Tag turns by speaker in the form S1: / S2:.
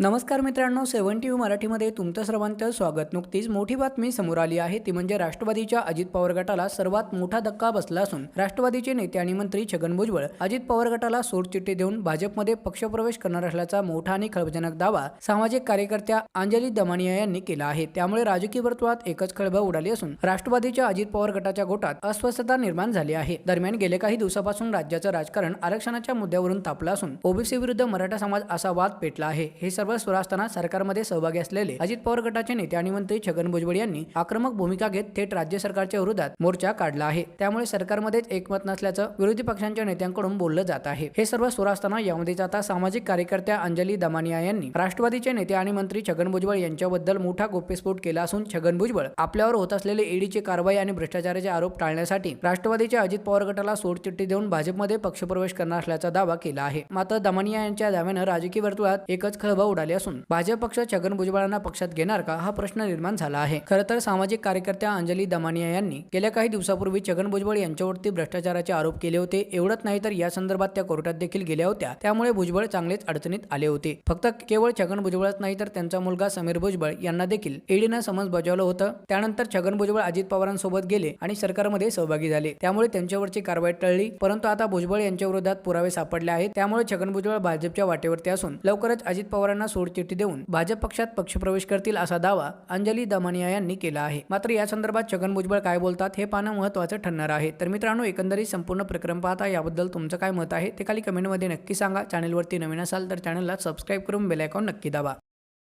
S1: नमस्कार मित्रांनो seventy T V मराठीमध्ये तुमचं सर्वांचं स्वागत. नुकतीच मोठी बातमी समोर आली आहे. ती म्हणजे राष्ट्रवादीच्या अजित पवार गटाला सर्वात मोठा धक्का बसला असून राष्ट्रवादीचे नेते आणि मंत्री छगन भुजबळ अजित पवार गटाला सोडचिठ्ठी देऊन भाजपमध्ये पक्षप्रवेश करणार असल्याचा मोठा आणि खळबजनक दावा सामाजिक कार्यकर्त्या अंजली दमानिया यांनी केला आहे. त्यामुळे राजकीय वर्तुळात एकच खळबळ उडाली असून राष्ट्रवादीच्या अजित पवार गटाच्या गोटात अस्वस्थता निर्माण झाली आहे. दरम्यान गेल्या काही दिवसापासून राज्याचं राजकारण आरक्षणाच्या मुद्द्यावरून तापलं असून ओबीसी विरुद्ध मराठा समाज असा वाद पेटला आहे. हे सर्व सुरू असताना सरकारमध्ये सहभागी असलेले अजित पवार गटाचे नेते आणि मंत्री छगन भुजबळ यांनी आक्रमक भूमिका घेत थेट राज्य सरकारच्या विरोधात मोर्चा काढला आहे. त्यामुळे सरकारमध्येच एकमत नसल्याचं विरोधी पक्षांच्या नेत्यांकडून बोललं जात आहे. हे सर्व सुरू असताना यामध्येच आता सामाजिक कार्यकर्त्या अंजली दमानिया यांनी राष्ट्रवादीचे नेते आणि मंत्री छगन भुजबळ यांच्याबद्दल मोठा गोप्यस्फोट केला असून छगन भुजबळ आपल्यावर होत असलेले ईडीची कारवाई आणि भ्रष्टाचाराचे आरोप टाळण्यासाठी राष्ट्रवादीच्या अजित पवार गटाला सोडचिठ्ठी देऊन भाजपमध्ये पक्षप्रवेश करणार असल्याचा दावा केला आहे. मात्र दमानिया यांच्या दाव्यानं राजकीय वर्तुळात एकच खळबळ उडाली असून भाजप पक्ष छगन भुजबळांना पक्षात घेणार का हा प्रश्न निर्माण झाला आहे. खरं तर सामाजिक कार्यकर्त्या अंजली दमानिया यांनी गेल्या काही दिवसापूर्वी छगन भुजबळ यांच्यावरती भ्रष्टाचाराचे आरोप केले होते. एवढंच नाही तर या संदर्भात त्या कोर्टात देखील गेल्या होत्या. त्यामुळे भुजबळ चांगलेच अडचणीत आले होते. फक्त केवळ छगन भुजबळच नाही तर त्यांचा मुलगा समीर भुजबळ यांना देखील ईडीनं समज बजावलं होतं. त्यानंतर छगन भुजबळ अजित पवारांसोबत गेले आणि सरकारमध्ये सहभागी झाले. त्यामुळे त्यांच्यावरची कारवाई टळली. परंतु आता भुजबळ यांच्या विरोधात पुरावे सापडले आहेत. त्यामुळे छगन भुजबळ भाजपच्या वाटेवरती असून लवकरच अजित पवारांना सोडचिठ्ठी देऊन भाजप पक्षात पक्षप्रवेश करतील असा दावा अंजली दमानिया यांनी केला आहे. मात्र या संदर्भात छगन भुजबळ काय बोलतात हे पाहणं महत्वाचं ठरणार आहे. तर मित्रांनो एकंदरीत संपूर्ण प्रक्रम पाहता याबद्दल तुमचं काय मत आहे ते खाली कमेंटमध्ये नक्की सांगा. चॅनलवरती नवीन असाल तर चॅनलला सबस्क्राईब करून बेलायकॉन नक्की दाबा.